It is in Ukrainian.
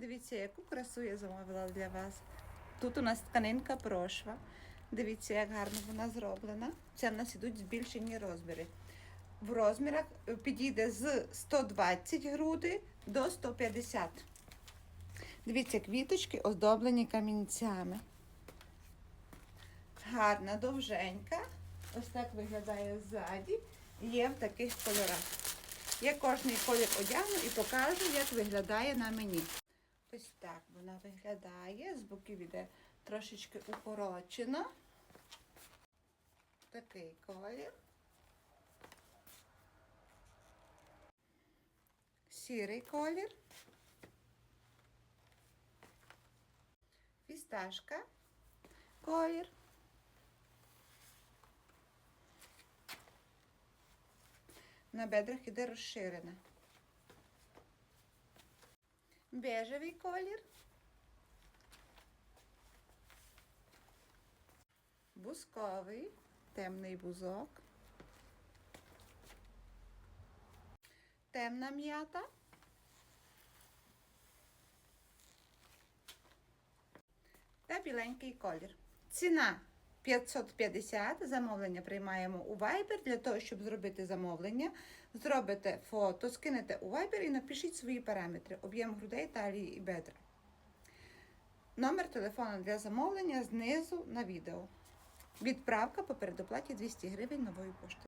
Дивіться, яку красу я замовила для вас. Тут у нас тканинка прошва. Дивіться, як гарно вона зроблена. Це в нас ідуть збільшені розміри. В розмірах е, підійде з 120 груди до 150. Дивіться, квіточки оздоблені камінцями. Гарна, довженька. Ось так виглядає ззаді. Є в таких кольорах. Я кожний колір одягну і покажу, як виглядає на мені. Ось так вона виглядає. З боків іде трошечки укорочено. Такий колір. Сірий колір. Фісташка. Колір. На бедрах іде розширена. Бежевий колір. Бусковий, темний бузок. Темна м'ята. Та біленький колір. Ціна 550. Замовлення приймаємо у Viber. Для того, щоб зробити замовлення, зробите фото, скинете у Viber і напишіть свої параметри: об'єм грудей, талії і бедра. Номер телефону для замовлення знизу на відео. Відправка по передоплаті 200 гривень новою поштою.